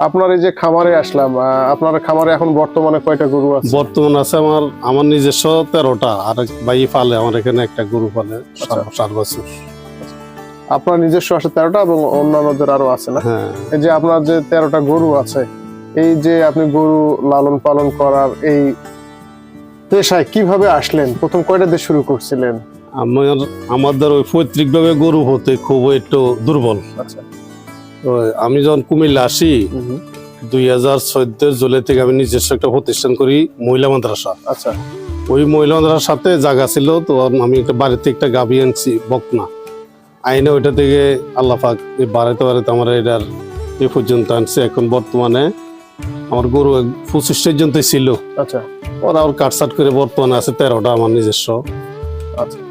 আপনার এই যে খামারে আসলাম আপনার খামারে এখন বর্তমানে কয়টা গরু আছে? বর্তমান আছে আমার আমার নিজস্ব তেরোটা আর ভাই পালে আমার এখানে একটা গরু পালে আচ্ছা। সার বছর। আপনার নিজস্ব আছে তেরোটা এবং অন্যান্যদের আরও আছে না? হ্যাঁ। এই যে আপনার যে তেরোটা গরু আছে এই যে আপনি গরু লালন পালন করার এই পেশায় কীভাবে আসলেন? প্রথম কয়টা দিয়ে শুরু করছিলেন? আমার আমাদের ওই পৈতৃক ভাবে গরু হতে খুব একটু দুর্বল। আচ্ছা। আমি যখন কুমিল্লা আসি দুই হাজার চোদ্দ জুলাই থেকে আমি নিজস্ব একটা প্রতিষ্ঠান করি মহিলা মাদ্রাসা। আচ্ছা। ওই মহিলা মাদ্রাসার সাথে জায়গা ছিল তো আমি একটা বাড়িতে একটা গাভি আনছি বকনা। আইনে ওইটা থেকে আল্লাহ পাক এই বাড়াইতে বাড়াইতে আমার এটার এ পর্যন্ত আনছে। এখন বর্তমানে আমার গরু পঁচিশ পর্যন্তই ছিল। আচ্ছা। ওরা ওর কাটসাট করে বর্তমানে আছে তেরোটা আমার নিজস্ব। আচ্ছা।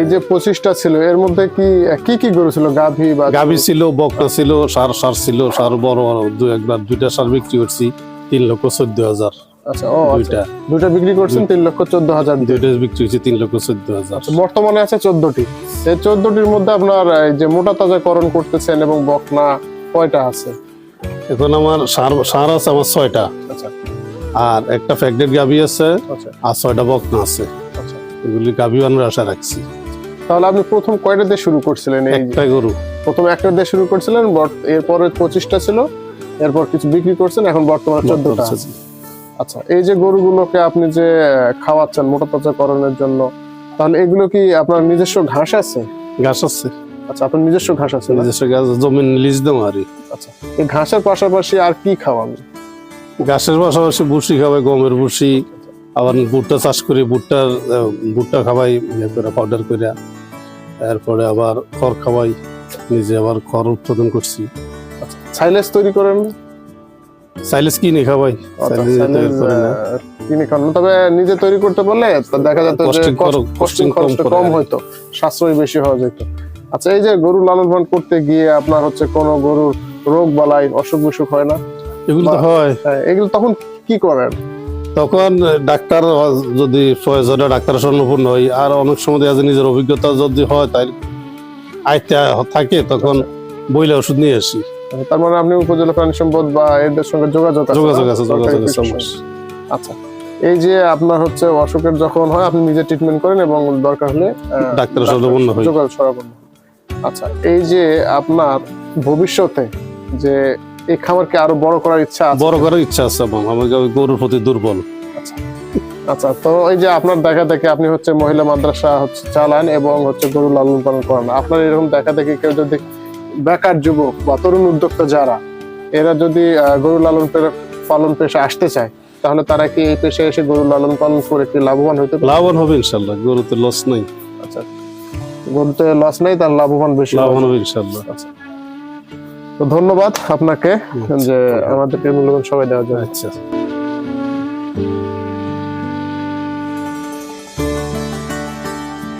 এই যে পঁচিশটা ছিল এর মধ্যে কি কি কি গরু ছিল? গাভী বা গাভি ছিল বকনা ছিল সার সার ছিল সার বড় বড় দু একবার দুইটা সার বিক্রি করছি তিন লক্ষ চোদ্দ হাজার। আচ্ছা ও আচ্ছা। দুইটা। দুইটা বিক্রি করছেন তিন লক্ষ চোদ্দ হাজার দুইটা বিক্রি তিন লক্ষ চোদ্দ হাজার। বর্তমানে আছে চোদ্দটি। এই চোদ্দটির মধ্যে আপনার এই যে মোটা তাজাকরণ করতেছেন এবং বকনা কয়টা আছে? এখন আমার সার সার আছে আমার ছয়টা। আচ্ছা। আর একটা ফ্যাক্টরি গাভি আছে আচ্ছা। আর ছয়টা বকনা আছে। আচ্ছা এগুলি গাভি আমরা আশা রাখছি। তাহলে আপনি প্রথম কয়টা দিয়ে শুরু করছিলেন এই? একটা গরু। প্রথম একটা দিয়ে শুরু করছিলেন এরপরে পঁচিশটা ছিল এরপর কিছু বিক্রি করছেন এখন বর্তমানে চোদ্দটা। আছে আচ্ছা এই যে গরুগুলোকে আপনি যে খাওয়াচ্ছেন মোটা তাজাকরণের জন্য তাহলে এগুলো কি আপনার নিজস্ব ঘাস আছে? ঘাস আছে। আচ্ছা আপনার নিজস্ব ঘাস আছে নিজস্ব ঘাস জমিন লিজ দেবো আর আচ্ছা এই ঘাসের পাশাপাশি আর কি খাওয়ান? ঘাসের পাশাপাশি ভুসি খাওয়াই গমের ভুসি আবার ভুট্টা চাষ করি ভুট্টার ভুট্টা খাওয়াই ইয়ে করে পাউডার করে। এরপরে আবার খড় খাওয়াই নিজে আবার খড় উৎপাদন করছি। সাইলেজ তৈরি করেন? সাইলেস কিনে খাওয়াই আচ্ছা, সাইলেজ, কিনে তবে নিজে তৈরি করতে পারলে দেখা যেত যে কস্টিং খরচটা কম সাশ্রয় বেশি হওয়া যেত। আচ্ছা এই যে গরু লালন পালন করতে গিয়ে আপনার হচ্ছে কোনো গরুর রোগ বালাই অসুখ বিসুখ হয় না? এগুলো তো হয়। হ্যাঁ, এগুলো তখন কি করেন? তখন ডাক্তার যদি প্রয়োজনে ডাক্তার সম্পূর্ণ হয় আর অনেক সময় দেখা যায় নিজের অভিজ্ঞতা যদি হয় তাই আয়তে থাকে তখন বইলে ওষুধ নিয়ে আসি তার মানে আপনি উপজেলা প্রাণী সম্পদ বা এদের সঙ্গে যোগাযোগ যোগাযোগ আছে যোগাযোগ। আচ্ছা এই যে আপনার হচ্ছে অসুখের যখন হয় আপনি নিজে ট্রিটমেন্ট করেন এবং দরকার হলে আহ, ডাক্তারের শরণাপন্ন হই। যোগাযোগ আচ্ছা এই যে আপনার ভবিষ্যতে যে এই খামারকে আরও বড় করার ইচ্ছা আছে? বড় করার ইচ্ছা আছে আমার গরুর প্রতি দুর্বল। আচ্ছা তো এই যে আপনার দেখা দেখে আপনি হচ্ছে মহিলা মাদ্রাসা হচ্ছে চালান এবং হচ্ছে গরু লালন পালন করেন আপনার এরকম দেখা দেখে কেউ যদি বেকার যুবক বা তরুণ উদ্যোক্তা যারা এরা যদি গরু লালন পালন পেশা আসতে চায় তাহলে তারা কি এই পেশায় এসে গরু লালন পালন করে কি লাভবান হতে লাভবান হবে ইনশাল্লাহ গরুতে লস নাই। আচ্ছা গরুতে লস নেই তার লাভবান বেশি লাভবান হবে। হবে ইনশাল্লাহ আচ্ছা। তো ধন্যবাদ আপনাকে যে আমাদেরকে মূল্যবান সবাই দেওয়ার জন্য। আচ্ছা।